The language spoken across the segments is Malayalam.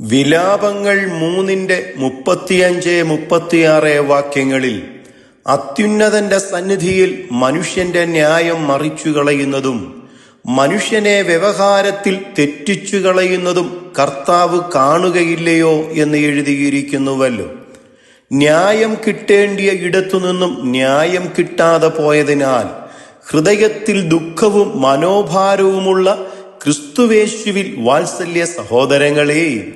വിലാപങ്ങൾ മൂന്നിന്റെ മുപ്പത്തിയഞ്ച് മുപ്പത്തിയാറ് വാക്യങ്ങളിൽ അത്യുന്നതന്റെ സന്നിധിയിൽ മനുഷ്യന്റെ ന്യായം മറിച്ചു കളയുന്നതും മനുഷ്യനെ വ്യവഹാരത്തിൽ തെറ്റിച്ചു കളയുന്നതും കർത്താവ് കാണുകയില്ലയോ എന്ന് എഴുതിയിരിക്കുന്നുവല്ലോ. ന്യായം കിട്ടേണ്ടിയ ഇടത്തുനിന്നും ന്യായം കിട്ടാതെ പോയതിനാൽ ഹൃദയത്തിൽ ദുഃഖവും മനോഭാരവുമുള്ള ക്രിസ്തുവേശുവിൽ വാത്സല്യ സഹോദരങ്ങളെ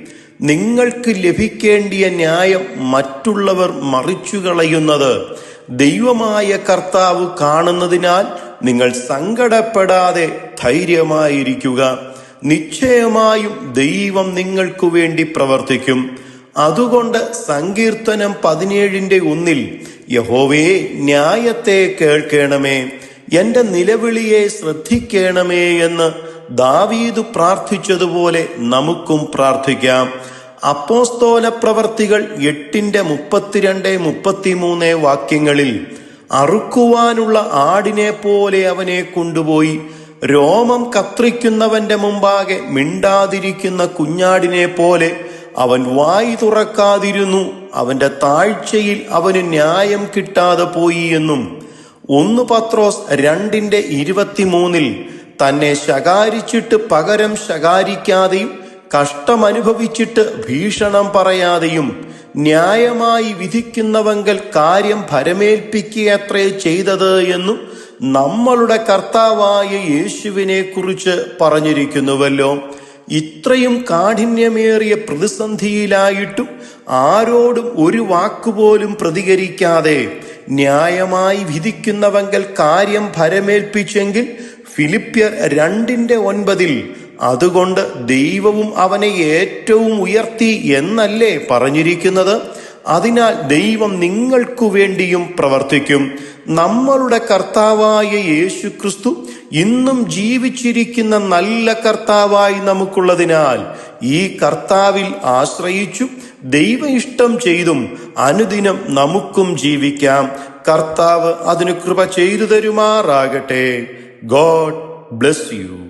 നിങ്ങൾക്ക് ലഭിക്കേണ്ടിയ ന്യായം മറ്റുള്ളവർ മറിച്ചു കളയുന്നത് ദൈവമായ കർത്താവ് കാണുന്നതിനാൽ നിങ്ങൾ സങ്കടപ്പെടാതെ ധൈര്യമായിരിക്കുക. നിശ്ചയമായും ദൈവം നിങ്ങൾക്കു വേണ്ടി പ്രവർത്തിക്കും. അതുകൊണ്ട് സങ്കീർത്തനം പതിനേഴിന്റെ ഒന്നിൽ യഹോവയെ ന്യായത്തെ കേൾക്കണമേ എന്റെ നിലവിളിയെ ശ്രദ്ധിക്കണമേ എന്ന് ദാവീദ് പ്രാർത്ഥിച്ചതുപോലെ നമുക്കും പ്രാർത്ഥിക്കാം. അപ്പോസ്തോല പ്രവർത്തികൾ എട്ടിന്റെ മുപ്പത്തിരണ്ട് മുപ്പത്തിമൂന്ന് വാക്യങ്ങളിൽ അറുക്കുവാനുള്ള ആടിനെ പോലെ അവനെ കൊണ്ടുപോയി രോമം കത്രിക്കുന്നവന്റെ മുമ്പാകെ മിണ്ടാതിരിക്കുന്ന കുഞ്ഞാടിനെ പോലെ അവൻ വായി തുറക്കാതിരുന്നു. അവന്റെ താഴ്ചയിൽ അവന് ന്യായം കിട്ടാതെ പോയി എന്നും. ഒന്ന് പത്രോസ് രണ്ടിന്റെ ഇരുപത്തിമൂന്നിൽ തന്നെ ശകാരിച്ചിട്ട് പകരം ശകാരിക്കാതെയും കഷ്ടമനുഭവിച്ചിട്ട് ഭീഷണം പറയാതെയും ന്യായമായി വിധിക്കുന്നവങ്കൽ കാര്യം ഭരമേൽപ്പിക്കുകയത്രേ ചെയ്തത് എന്നും നമ്മളുടെ കർത്താവായ യേശുവിനെ കുറിച്ച് പറഞ്ഞിരിക്കുന്നുവല്ലോ. ഇത്രയും കാഠിന്യമേറിയ പ്രതിസന്ധിയിലായിട്ടും ആരോടും ഒരു വാക്കുപോലും പ്രതികരിക്കാതെ ന്യായമായി വിധിക്കുന്നവങ്കൽ കാര്യം ഭരമേൽപ്പിച്ചെങ്കിൽ ഫിലിപ്യർ രണ്ടിന്റെ ഒൻപതിൽ അതുകൊണ്ട് ദൈവവും അവനെ ഏറ്റവും ഉയർത്തി എന്നല്ലേ പറഞ്ഞിരിക്കുന്നത്? അതിനാൽ ദൈവം നിങ്ങൾക്കു വേണ്ടിയും പ്രവർത്തിക്കും. നമ്മളുടെ കർത്താവായ യേശു ക്രിസ്തു ഇന്നും ജീവിച്ചിരിക്കുന്ന നല്ല കർത്താവായി നമുക്കുള്ളതിനാൽ ഈ കർത്താവിൽ ആശ്രയിച്ചു ദൈവ ഇഷ്ടം ചെയ്തും അനുദിനം നമുക്കും ജീവിക്കാം. കർത്താവ് അതിന് കൃപ ചെയ്തു തരുമാറാകട്ടെ. God bless you.